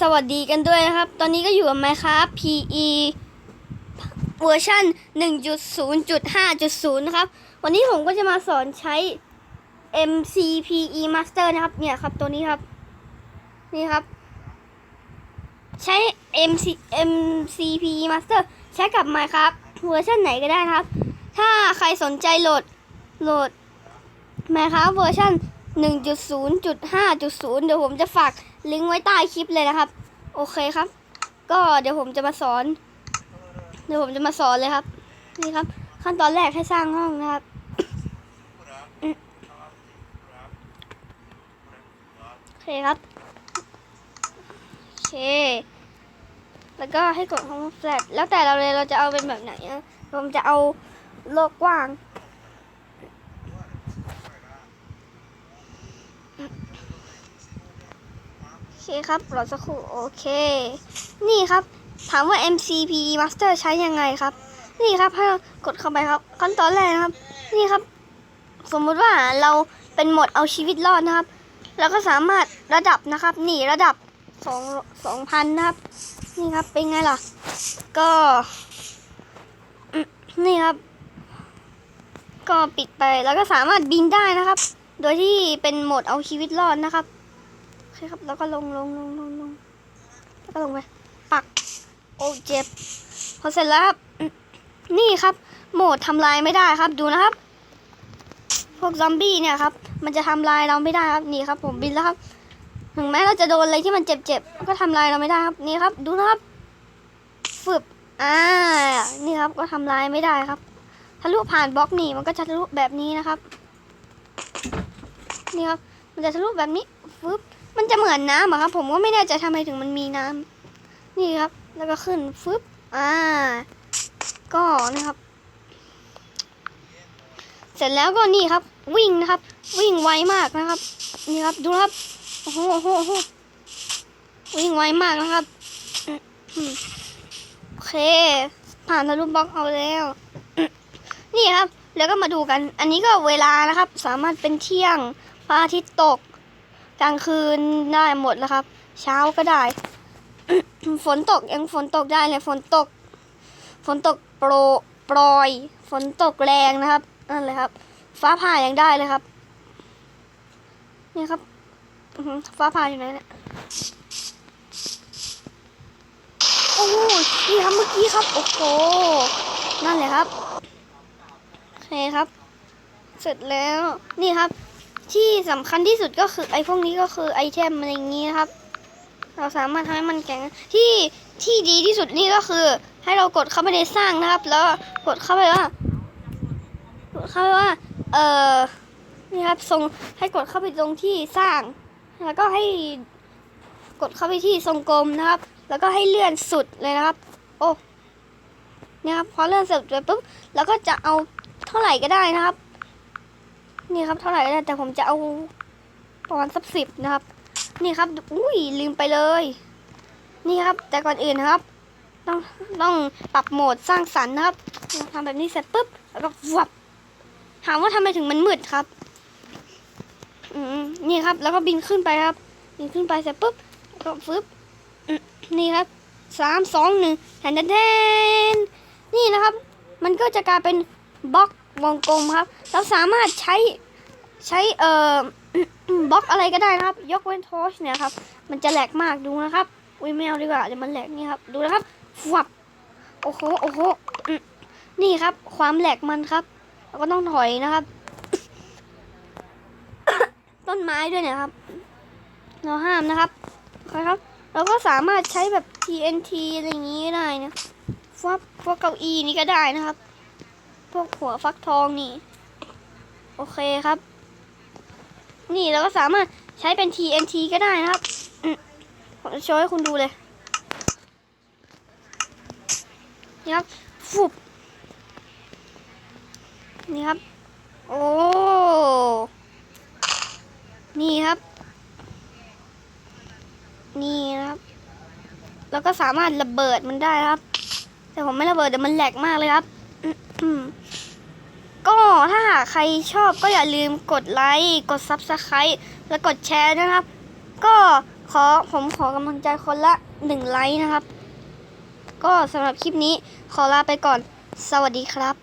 สวัสดีกันด้วยนะครับ ตอนนี้ก็อยู่กับ Minecraft PE เวอร์ชัน1.0.5.0 นะครับ วันนี้ผมก็จะมาสอนใช้ MCPE Master นะครับ เนี่ยครับ ตัวนี้ครับ นี่ครับ ใช้ MC MCPE Master ใช้กับ Minecraft เวอร์ชันไหนก็ได้นะครับ ถ้าใครสนใจโหลด โหลด Minecraft เวอร์ชัน 1.0.5.0 เดี๋ยวผมจะฝากลิงก์ไว้ใต้คลิปเลยนะครับ โอเคครับ ก็เดี๋ยวผมจะมาสอน เดี๋ยวผมจะมาสอนเลยครับ นี่ครับ ขั้นตอนแรกให้สร้างห้องนะครับ โอเคครับ โอเค แล้วก็ให้กดห้องแฟลตแล้วแต่เราเลยเราจะเอาเป็นแบบไหนนะผมจะเอาโลกกว้าง โอเคครับรอสักครู่โอเค นี่ครับ ถามว่า MCP Master ใช้ยังไงครับ นี่ครับให้กดเข้าไปครับ ขั้นตอนแรกนะครับ นี่ครับ สมมุติว่าเราเป็นโหมดเอาชีวิตรอดนะครับ เราก็สามารถระดับนะครับนี่ระดับสองสองพันนะครับ นี่ครับเป็นไงล่ะ ก็นี่ครับ ก็ปิดไปแล้วก็สามารถบินได้นะครับ โดยที่เป็นโหมดเอาชีวิตรอดนะครับ โอเคครับ แล้วก็ลงลงลงลงลงแล้วก็ลงไป ปัก โอ้เจ็บ พอเสร็จแล้วครับ นี่ครับ โหมดทำลายไม่ได้ครับ ดูนะครับ พวกซอมบี้เนี่ยครับ มันจะทำลายเราไม่ได้ครับ นี่ครับ ผมบินแล้วครับ ถึงแม้เราจะโดนอะไรที่มันเจ็บๆ ก็ทำลายเราไม่ได้ครับ นี่ครับ ดูนะครับ ฝึบอ่า นี่ครับ ก็ทำลายไม่ได้ครับ ทะลุผ่านบล็อกนี่ มันก็จะทะลุแบบนี้นะครับ นี่ครับ มันจะทะลุแบบนี้ฟึบ มันจะเหมือนน้ำอครับ ผมก็ไม่แน่ใจทำไมถึงมันมีน้ำนี่ครับ แล้วก็ขึ้นฟึบอ่า ก็นะครับ เสร็จแล้วก็นี่ครับ วิ่งนะครับ วิ่งไวมากนะครับ นี่ครับดูครับโอ้โหโอ้โหโหวิ่งไวมากนะครับโอเค ผ่านทะลุบล็อกเอาแล้ว นี่ครับ แล้วก็มาดูกัน อันนี้ก็เวลานะครับ สามารถเป็นเที่ยงพระอาทิตย์ตก กลางคืนได้หมดแล้วครับ เช้าก็ได้ ฝนตกยังฝนตกได้เลยฝนตก ฝนตกโปรโปรยฝนตกแรงนะครับนั่นเลยครับ ฟ้าผ่ายังได้เลยครับ นี่ครับฟ้าผ่าอยู่ไหนเนี่ยโอ้โหนี่ครับเมื่อกี้ครับ โอ้โหนั่นเลยครับโอเคครับ เสร็จแล้วนี่ครับ ที่สำคัญที่สุดก็คือไอ้พวกนี้ก็คือไอเทมอะไรอย่างนี้นะครับ เราสามารถทำให้มันแข็งที่ที่ดีที่สุดนี่ก็คือ ให้เรากดเข้าไปในสร้างนะครับ แล้วกดเข้าไปว่ากดเข้าไปว่า เออนี่ครับทรงให้กดเข้าไปตรงที่สร้าง แล้วก็ให้กดเข้าไปที่ทรงกลมนะครับ แล้วก็ให้เลื่อนสุดเลยนะครับ โอ้เนี่ยครับพอเลื่อนสุดไปปุ๊บแล้วก็จะเอาเท่าไหร่ก็ได้นะครับ นี่ครับเท่าไหร่แต่ผมจะเอาประมาณสักสิบนะครับ นี่ครับอุ้ยลืมไปเลย นี่ครับ แต่ก่อนอื่นนะครับ ต้องต้องปรับโหมดสร้างสรรค์นะครับทำแบบนี้เสร็จปุ๊บแล้วก็วับถามว่าทำไมถึงมันมืดครับอืมนี่ครับ แล้วก็บินขึ้นไปครับ บินขึ้นไปเสร็จปุ๊บแล้วก็ฟึบนี่ครับสามสองหนึ่งแทนแทนแทนนี่นะครับ มันก็จะกลายเป็นบล็อก วงกลมครับ เราสามารถใช้ใช้เอ่อบล็อกอะไรก็ได้นะครับ ยกเว้นทอชเนี่ยครับ มันจะแหลกมากดูนะครับอุ้ยไม่เอาดีกว่าเดี๋ยวมันแหลกนี่ครับ ดูนะครับฟับโอ้โหโอ้โหนี่ครับ ความแหลกมันครับเราก็ต้องถอยนะครับ ต้นไม้ด้วยเนี่ยครับ เราห้ามนะครับโอเคครับ เราก็สามารถใช้แบบ TNT อะไรอย่างนี้ได้นะฟับพวกเก้าอี้นี่ก็ได้นะครับ พวกหัวฟักทองนี่ โอเคครับ นี่เราก็สามารถใช้เป็น TNT ก็ได้นะครับผมจะโชว์ให้คุณดูเลยนี่ครับฟุบนี่ครับ โอ้ นี่ครับ นี่นะครับ แล้วก็สามารถระเบิดมันได้ครับ แต่ผมไม่ระเบิดเดี๋ยวมันแหลกมากเลยครับ อืม ก็ถ้าหากใครชอบก็อย่าลืมกดไลค์ กด Subscribe และกดแชร์นะครับ ก็ขอผมขอกำลังใจคนละหนึ่งไลค์นะครับ ก็สำหรับคลิปนี้ขอลาไปก่อน สวัสดีครับ